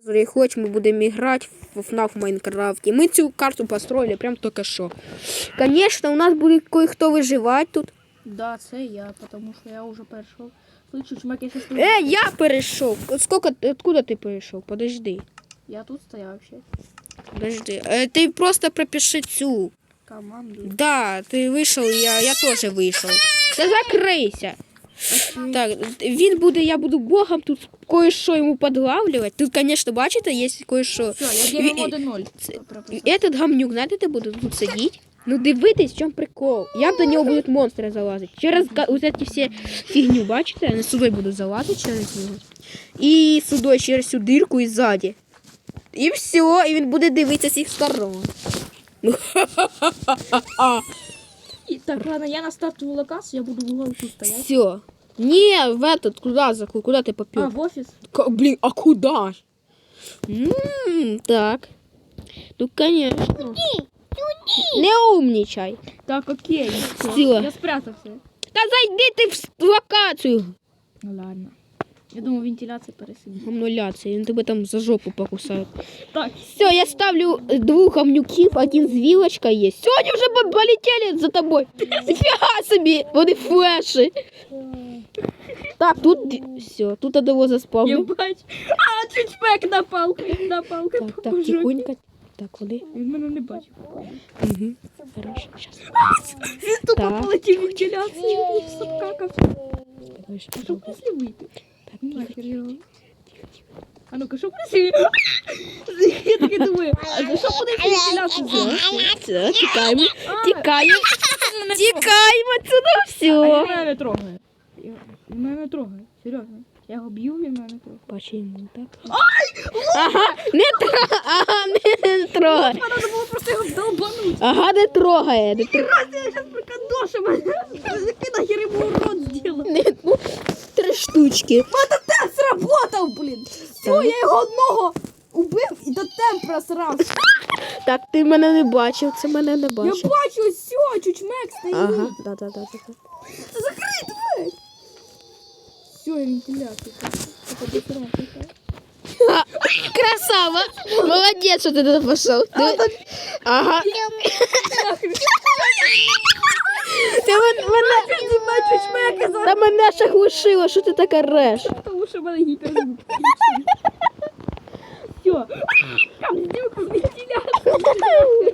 Смотри, Хоч мы будем играть в FNAF в Майнкрафте. Мы цю карту построили прям только что. Конечно, у нас будет кое-кто выживать тут. Да, це я, тому що я вже перейшов. Слышу, чмак, я щас тут. Э, я перешел. Вот Сколько, откуда ты перешел? Подожди. Я тут стояв ще. Подожди. Э, ты просто пропиши цю. Команду. Да, ты вийшов, я, я теж вийшов. Та закрийся. Так, він буде, я буду богом, тут кое-що йому подлавлювати. Тут, конечно, бачите, є кое-що. Все, я ділимо 1-0. Этот гамнюк, знаєте, де буде тут сидіти? Ну дивитись, в чому прикол. Як до нього будуть монстри залазити? Через га- ось ці всі фігню, бачите? Вони сюди будуть залазити через нього. І сюди через цю дирку і ззаді. І все, і він буде дивитися з всіх сторон. Ну, І, так, ладно, я на стартову локацію, я буду в тут стояти. Все. Не, в этот, куда за куда ты попёр? А, в офіс? Ка- блин, а куда? ж? М, так. Ну, конечно. Не умничай. Так, окей. Всё. Я спрятався. Та зайди ти в с- локацію. Ну ладно. Я думаю, вентиляція пересидить. Гамнуляція, він тебе там за жопу покусає. Так, Все, я ставлю двух гамнюків, один з вілочкою є. Все, вони вже по- полетіли за тобою. Фіга собі, вони флеші. Так, тут все, тут одного я заспавнив. бачу. А, чучпек на палку. На палку. Так, так, тихонько. Так, вони. Він мене не бачив. Угу. Хорошо, сейчас. Він тупо Так. полетів вентиляцію. Обкакався. А що після вийти? Так, Ну, тихо, нахер його. А ну-ка, що буде? Я таки думаю, а за що буде вентиляцію зробити? Все, тікаємо, тікаємо, тікаємо отсюда, А він все. мене не трогає. Він мене трогає. Серйозно. Я його б'ю, він мене не трогає. Почему так? Ага, не трогай, ага, не, трогай. Треба було просто його долбануть. Ага, не трогає, не трогає. Я зараз прикандошу мене. Який нахер йому урод зробив? Не, ну, три штучки. Темп сработав, блін. Все, я його одного убив і до темпа сразу. Так, ти мене не бачив, це мене не бачив. Я бачу, все, чучмек стоїть. Ага, да, да, да, да. да. Закрий двері. Все, я вентиляцію. Це подивися. Ха, Красава! Молодець, що ти туди пішов. Ти- Ага. Ти мен- мене... чучмека Та мене ще глушило, що ти така реш? Тому що в мене гіперзвук. Все. Камздюк, вентиляція.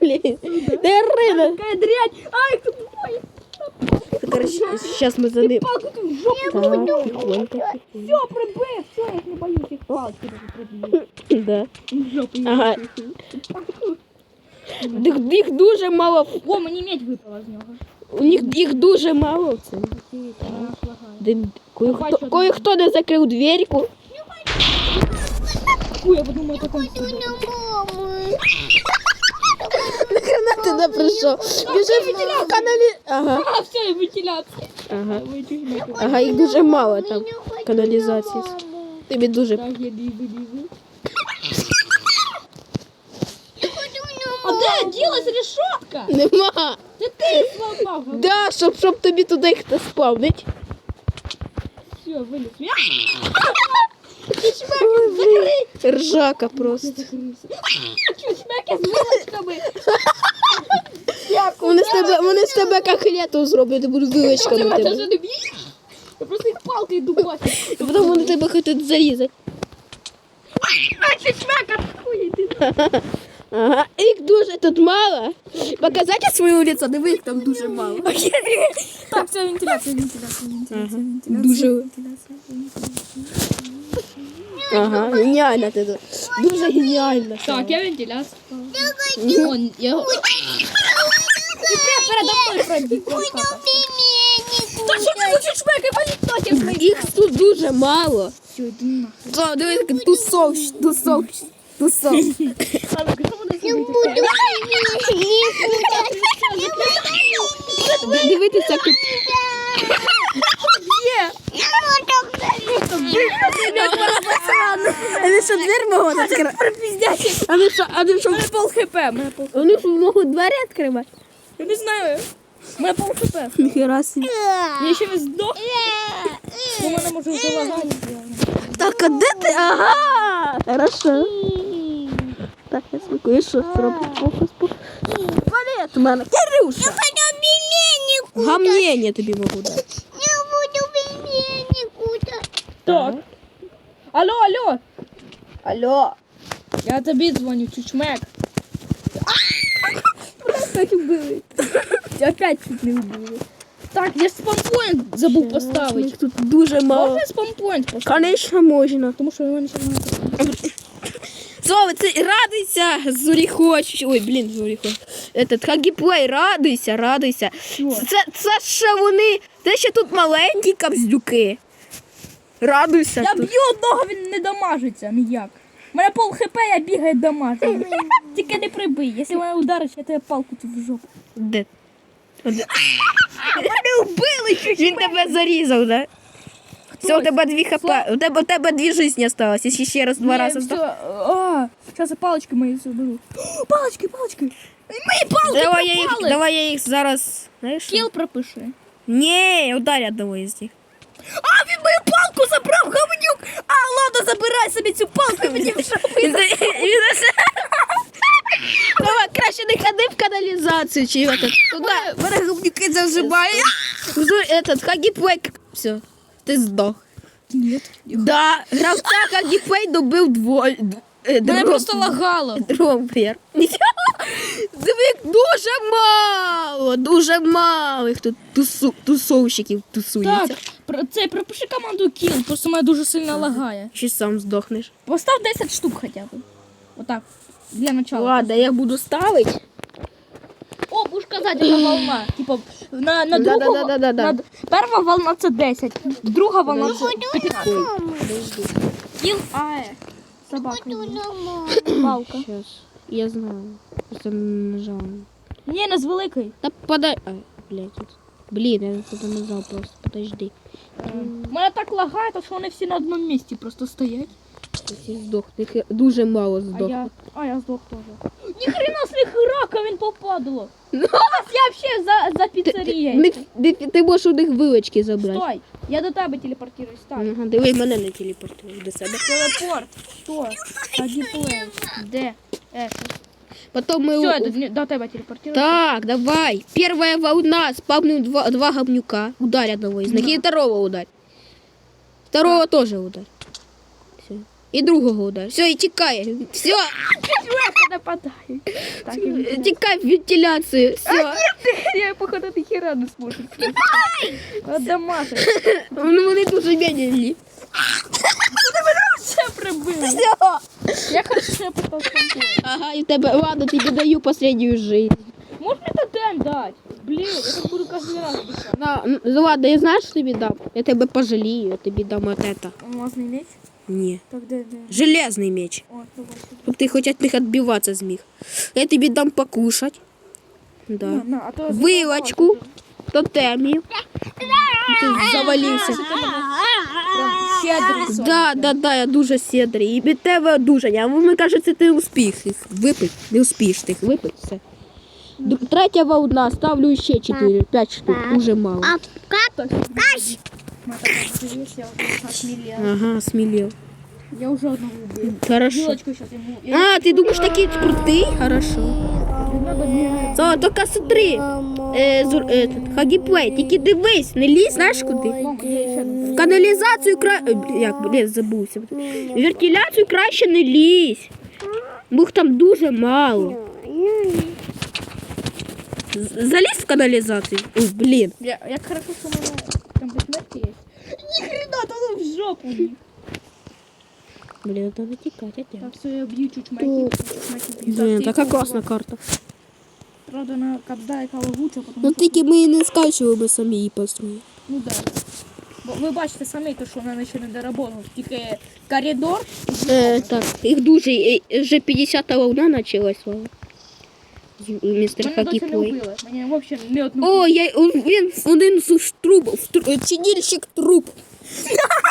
Блін. Де Рина? Какая дрянь. Ай, кто тупой. Короче, зараз ми за ним. Палку тут в жопу. Так, тихонько. Все, прибив. Все, я їх не боюсь, їх палки даже прибив. Да. В Ага. Їх, їх дуже мало. О, мені медь випала з нього. У них їх дуже мало. Вона лагає. Де, кое-хто, кое-хто не закрив дверку. Ой, я подумала, это он сюда. Нахрена ти не прийшов? Біжи в каналі. Ага. А, все, вентиляция. Ага. Ой, чучмек. Ага, їх дуже мало там. Каналізації. Тобі дуже. Так, я бігу, бігу. А де ділась решетка? Нема. Це ти сломав. Да, щоб, щоб тобі туди хто спавнить. Все, виліз. Ржака просто. Чучмеки з вилочками. Вони з тебе, вони з тебе котлету зроблять, і будуть вилочками Тебе тебе. даже не б'єш. Я просто їх палкою дубасю. І потім вони тебе хочуть зарізати. А, чучмека, хуй ти. Ага, їх дуже тут мало. Показати свою лицо, диви, їх там дуже мало. Так, все, вентиляція, вентиляція, вентиляція, вентиляція. Дуже. вентиляція, Ага, геніально ти тут. Дуже геніально. Так, я вентиляцію. Он, я... Ти прям передо мною пробіг. Та що ти за чучмеки? Валіть нахер. Їх тут дуже мало. Все, йди нахер. Та, диви, який тусов, тусов, тусов. А ну-ка, що буде сьогодні? Дивитися тут. Є! Вони що двері можуть відкривати? А вони що, а вони що, пол хп, вони що можуть двері відкривати? Я не знаю. Мене пол хп. Ніхера собі. Я ще не здох. У мене може вже лагання. Так, а де ти? Ага! Хорошо. Так, я спокою, що зроблю фокус Валет у мене. Кирюша! Гамнєння тобі можу дати. Так. Алло, алло. Алло. Я тобі дзвоню, чучмек. Так вбили. Опять чуть не вбили. Так, я спампоінт забув поставити. Їх тут дуже мало. Можна спампоінт поставити? Конечно, можна. Тому що вони ще не Слава, ти радуйся, зорі хоч. Ой, блін, зорі хоч. Этот Хагіплей, радуйся, радуйся. Це, це ще вони. Це ще тут маленькі капздюки. Радуйся. Я тут. б'ю одного, він не дамажиться ніяк. У мене пол хп, я бігаю дамажу. Тільки не прибий. Якщо мене удариш, я тебе палку цю в жопу. Де? Де? Мене вбили, він тебе зарізав, да? Все, у тебе дві хп. У тебе, у тебе дві житті осталось. Якщо ще раз два Ні, рази все. встав. А, зараз я палочки мої заберу. О, Палочки, палочки. Мої палки Давай я, їх, пропали. давай я їх зараз. Знаєш? Кіл пропиши. Ні, ударь одного із них. А, він мою палку забрав, говнюк! А, ладно, забирай собі цю палку, мені в жопу. Давай, краще не ходи в каналізацію, чи этот, туди. Мене губники зажимає. Этот, хагіплей. Все, ти здох. Ні. Да, гравця хагіплей добив двоє. Мене просто лагало. Дровер. Їх дуже мало, дуже мало їх тут тусу, тусовщиків тусується. Так, про- це пропиши команду кіл, просто мене дуже сильно лагає. Чи сам здохнеш? Постав 10 штук хоча б. Отак. Для начала. Ладно, я буду ставити. О, будеш казати, яка волна. Типа, на, на Да, другу... да, да, да, да. на- Перша волна це 10, друга волна це 15. Кіл АЕ. Собака. Палка. Сейчас. Я знаю. Просто нажал. Ні, не з великої. Да подай. А, блядь. это- Блин, я это нажал просто. Подожди. У мене так лагає, то що вони всі на одному місці просто стоять. Всі здох. Їх дуже мало А я, а я здох теж. Ніхрена з них рака він попадало. Ну. Я взагалі за, за Ти, ти, ти, ти можеш у них вилочки забрати. Стой, я до тебе телепортируюсь. Так. Ага, диви, мене не телепортуєш до себе. Телепорт. Що? Агіплей. Де? Е, Потом мы... все, до, до тебе телепортируюсь. Так, давай. Первая волна. Спавним два, два говнюка. Ударь одного из них. И второго ударь. Второго тоже ударь. Все. И другого ударь. Все, и текай. Все. Я нападаю. Так, я, Текай в вентиляцию. Все. я походу до хера не зможу. Дамажить. Ну, вони дуже медленні. Все прибили. Все. Я хорошо, що я питав спокійно. Ага, і тебе, ладно, тобі даю последнюю жизнь. Можна тотем дати? Блін, я так буду кожен раз писати. На, ну, ладно, я знаєш, що тобі дам? Я тебе пожалію, я тобі дам от это. Алмазний меч? Ні. Так, де, де? Железний меч. О, давай сюди. Щоб ти хоч від них відбиватися зміг. Я тобі дам покушать. Да. На, на, а то... Вилочку. Тотемів. Ти завалився. Прям щедрий сон. Да, да, да, я дуже щедрий. І від тебе одужання. А мені кажеться, ти успіх їх випить. Не успієш ти їх випить. Все. Д- Третя волна, ставлю ще 4, 5 штук, дуже мало. Я вже осмілів. Ага, смілів. Я вже одного вбив. Хорошо. А, ти думаєш такий крутий? Хорошо. Со, тільки смотри. Е, этот, Хагіплей, тільки дивись, не лізь, знаєш куди? В каналізацію кра... е, бля, Як, блін, забувся. В вентиляцію краще не лізь. Бо їх там дуже мало. Залізь в каналізацію. Ой, блін. Як хорошо, що мене там є. Ніхрена, то воно в жопу. Блін, треба тікати. а Так, все, я б'ю чучмеків. Блін, така класна карта. Правда, на капзда яка лагуча, тому Ну тільки ми не скачували, ми самі її построїли. Ну да. Бо ви бачите самі, то, що вона ще не доработала. Тільки коридор. Е, так, їх дуже, е, вже 50 волна почалась, Вова. З- Містер Мене досі не Хакіплей. вбили. Мені взагалі не одну. О, я, он- він один з труб, чинільщик труб.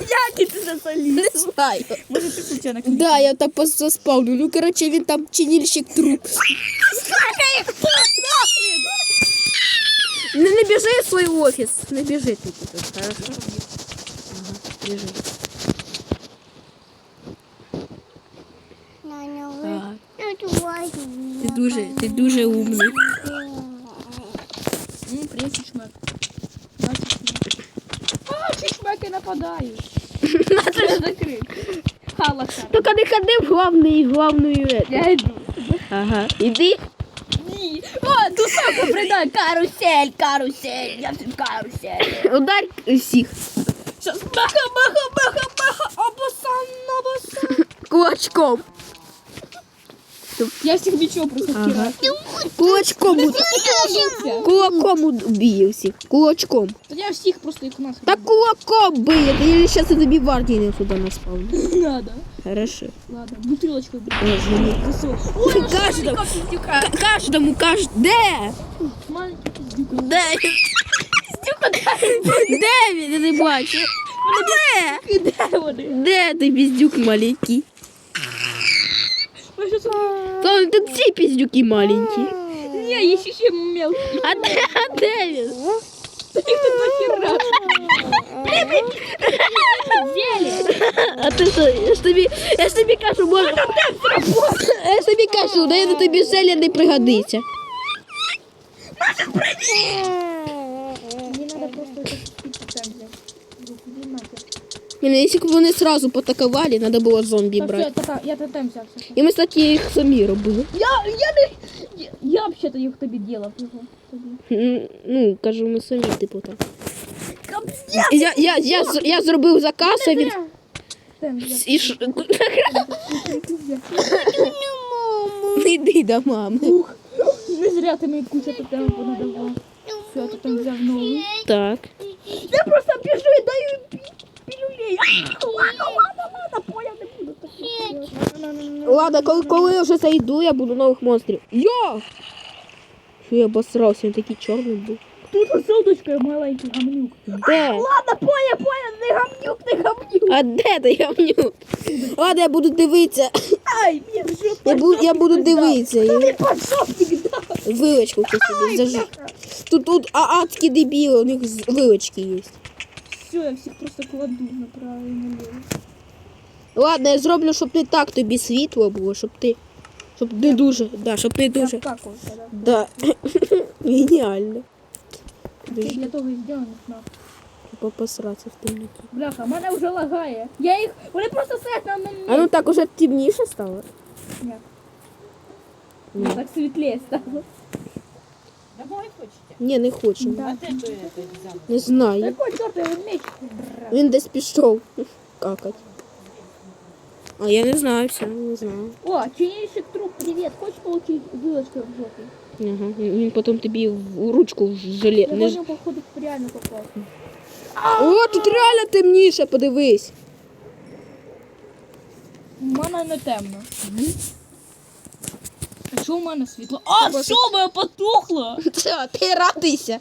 як ти це заліз? Не знаю. Може ти случайно Да, я там просто заспавню. Ну, короче, він там чинільщик труп. Не, не біжи в свій офіс. Не біжи ти тут, хорошо? Ага, біжи. Так. Ти дуже, ти дуже умний. М, Привіт, мене? А, чучмеки нападають. Халаша. Тільки не ходи в главний, главную. эту. Я йду. Ага. Іди. Ні. О, тусовка придай. Карусель, карусель. Я всім карусель. Ударь всіх. Сейчас баха, баха, баха, баха. Обосан, обосан. Кулачком. Я всіх нічого просто Ага. Кулачком. Кулаком уб'є всіх. Кулачком. Та я всіх просто як у нас. Так кулаком сейчас я тобі в армії сюди наспавлю. не надо. Хорошо. Ладно, бутилочкою буду. Ой, Ой, Каждому, каждому, каждому. Де? Маленький пиздюк. Де? Де він? Я не бачу. Де? Де вони? Де ти піздюк маленький? То тут всі піздюки маленькі. Ні, є ще мелкі. А де, а де він? Їх тут дохера. А ти що? Я ж тобі, я ж тобі кажу, може... Я ж тобі кажу, я тобі зелля не пригодиться. Мені треба просто це там взяти. Блін, якщо б вони сразу потаковали, треба було зомбі Так, все, брати. та, та, я там взяв. все. І ми, кстати, їх самі робили. Я, я не... Я, я взагалі їх тобі ділав його. Тобі. М, Ну, кажу, ми самі, типу так. Я, я, я, з- я зробив заказ, а він... Там взяв. І ш... Не йди до мами. Ух, не зря ти мені кучу тотему понадавав. Все, ти там взяв новий. Так. Я просто біжу і даю пі- пілюлей. Ладно, не буду коли, коли я вже зайду, я буду нових монстрів. Йо! Що я обосрався, він такий чорний був. Тут осилдочка маленький гамнюк. Де? Ладно, поняв, поняв, не гамнюк, не гамнюк. А де ти гамнюк? Ладно, я буду дивитися. Ай, я вже Я, бу, я буду дивитися. Ти І подшовник дав. вилочку хтось собі зажив. Тут, тут а, адські дебіли, у них з- вилочки є. Все, я всіх просто кладу направо і наліво. Ладно, я зроблю, щоб не так тобі світло було, щоб ти. Щоб не дуже. Да, щоб не дуже. Я вкакувався, да. Да. Геніально. Це для того і зроблено, на. Типа посратися в темноті. Бляха, мене вже лагає. Я їх, вони просто сидять на одному А ну так уже темніше стало. Ні. Ні. Так світліше стало. Домой хочете? Ні, не. Да. А? Не знаю. Такой чортовий меч. Бра. Він десь пішов. Какать. А я не знаю, все, не знаю. О, чинильщик труп, привет. Хочешь получить вилочкой в жопу? Ага. Він потім тобі в ручку в желе. Я Не... ж- можу, походу, реально попав. О, тут реально темніше, подивись. У мене не темно. А що у мене світло? А, все, моя потухла. Все, ты радуйся.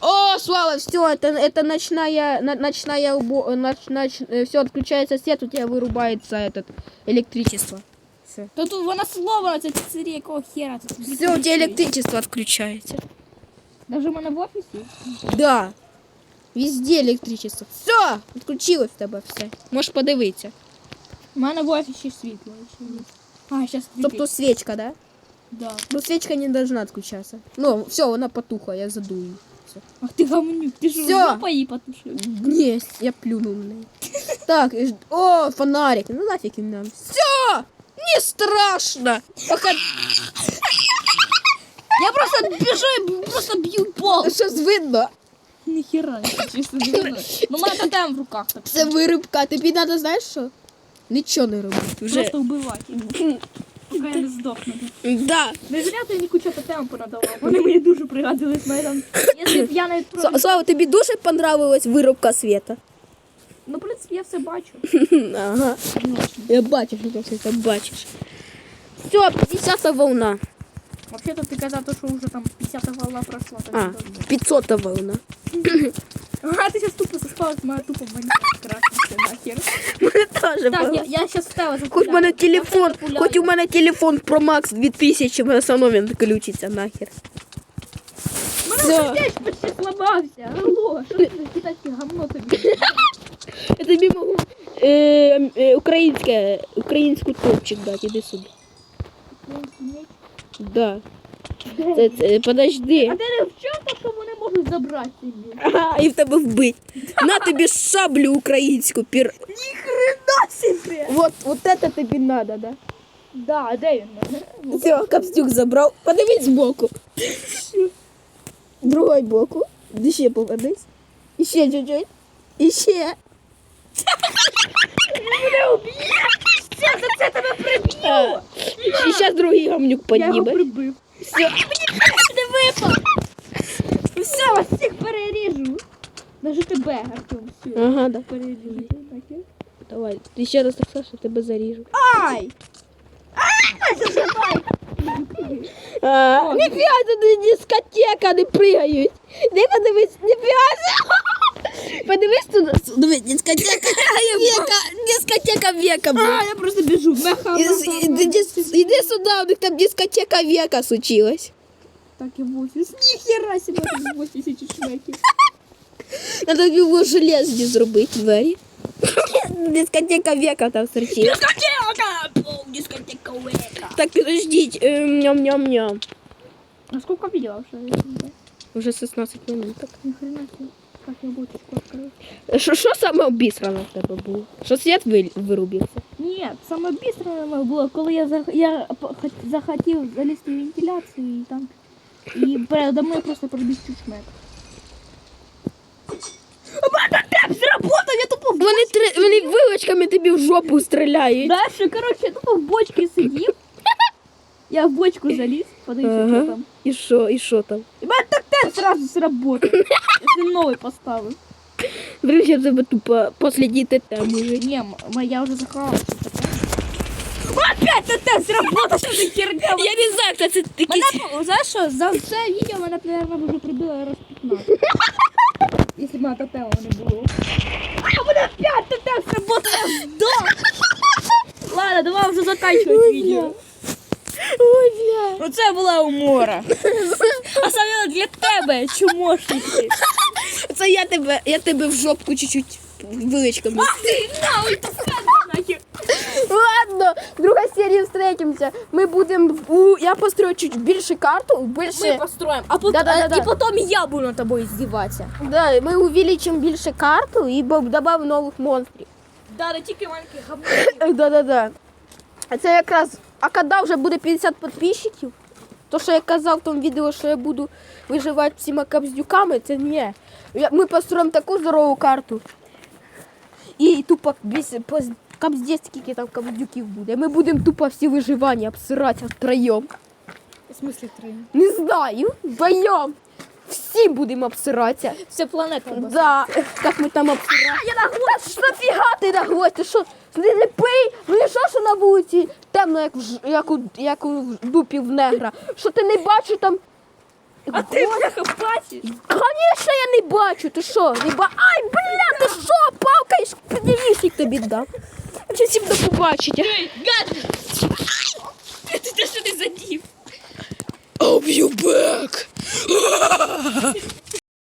О, Слава, все, это, это ночная, на- ночная, убо, ноч, ноч, все, отключается свет, у тебя вырубается этот электричество. Все. Та тут вона слова, це піцерія, якого хера тут. Все, у тебя электричество отключается. Даже у мене в офісі. Да. Везде электричество. Все, отключилось в тебе все. Можеш подивитися. У мене в офісі світло ще є. А, зараз Тобто свечка, да? Да. Ну, свечка не должна отключаться. Ну, все, вона потухла, я задую. Все. Ах ти гамнюк, ти що, Всё. жопа її потушив? Не, я плюнул на неї. Так, і ж- о, фонарик. Ну нафиг им нам. Все! Не страшно! Пока... Я просто біжу і просто б'ю пол. Щось видно. Ніхера, чесно не видно. Ну, у мене тотем в руках. Так. Це вирубка. Тобі треба, знаєш що? Нічого не робити. Вже. Просто вбивати. Поки я не здохну. Да. Не зря ти куча тотем понадавав. Вони мені дуже пригадились майдан. Якщо б я навіть про... С- Слава, тобі дуже понравилась вирубка света? Ну, в принципі, я все бачу. Ага. Я бачу, що ти все це бачиш. Все, 50 волна. Вообще-то ти казав, то, що вже там 50 волна пройшла. так А, що- 500 волна. Ага, ти зараз тупо заспалась, моя тупо манька красна нахер. Мене теж Так, було. я, я зараз стала за Хоч у мене телефон, хоч у мене телефон Pro Max 2000, мене все одно він включиться нахер. Мене вже почти слабався. Алло, що ти за китайське гамно тобі? Я тобі можу, е, е, українське, українську топчик дати, іди сюди. Да. Це, це, подожди. А ти не вчора, що вони можуть забрати собі? Ага, і в тебе вбить. На тобі шаблю українську. Пір... себе! Вот, вот это тобі надо, да? Да, а де він? Все, капстюк забрав. Подивись збоку. Другой боку. Ще повернись. Іще чуть-чуть. Іще. Це, за це тебе приб'ю! А, І зараз другий гамнюк Я його прибив. Все. Ти випав! Все, вас всіх переріжу. Даже тебе, Артем, все. Ага, да. Переріжу. Давай. Ти ще раз так скажеш, я тебе заріжу. Ай! А, Ніфіга тут дискотека, не пригають. Не подивись, ніфіга. Подивись туди. Дивись, дискотека века. Дискотека века, блін. А, я просто біжу. Меха, Іди, іди, іди сюди, у них там дискотека века случилась. Так і 80. Ніхера себе тут 80 шмеків. Надо було железні зробити двері. Дискотека века там случилась. Дискотека! Дискотека века. Так, підождіть. ем, Ням-ням-ням. А сколько видела уже? Уже 16 минут. Ни хрена себе. Как я буду открыть? Що, що саме обісрано в тебе було? Що світ ви- вирубився? Нет, саме быстро було, коли я, зах... я по- хот- захотів залізти в вентиляцію і там. І передо мною просто пробіг чушмек. Сработав, я тупо в Вони, три, вони вилочками тобі в жопу стріляють. Дальше, короче, я тупо в бочці сидів. Я в бочку заліз, подивіться, що там. І що, і що там? І мене так тен сразу сработав. Я собі новий поставив. Блин, я тебе тупо діти там уже. Не, я вже заховала. Опять ТТ сработав, що за херня? Я не знаю, хто це такий. Мене, знаєш що, за це відео мене, наверное, вже прибило раз 15. Якщо б мене ТТ не було. А мене опять ТТ сработав, я здох. Ладно, давай вже заканчувати відео. Ой, бля. Оце була умора. Особливо для тебе, чумошниці. Це я тебе, я тебе в жопку чуть-чуть. Ти нахуй, та нахер. Ладно, друга серія встретимся. Ми будемо у. Я построю чуть більше карту, більше. построим, а потом, Да-да-да-да. и потом я буду над тобой издеваться. Да, ми увеличимо більше карту і додамо нових монстрів. Да, да тільки маленький говно. Да-да-да. А це якраз. А коли вже буде 50 підписчиків, то що я казав в тому відео, що я буду виживати всіма капздюками, це. Я- Ми построїмо таку здорову карту. І тупо капздець, скільки там капздюків буде. Ми будемо тупо всі виживання обсиратися втроєм. В смысле тренинг? Не знаю, вдвоєм. Всі будемо обсиратися. Вся планета. Да. Да, ми там обсираємо. Я на гвоздь, що фіга ти на гвоздь? Ти що, не пий? Ну і що, що на вулиці темно, як, в ж- як, у, як у дупі в негра. Що ти не бачиш там? А ти бляха бачиш? Конечно, я не бачу. Ти що? Не ба... Ай, бля, ти що, палкаєш? Підивись, як тобі дам. Чи всім до побачення. Гад! Ти ти що ти задів? I'll be back.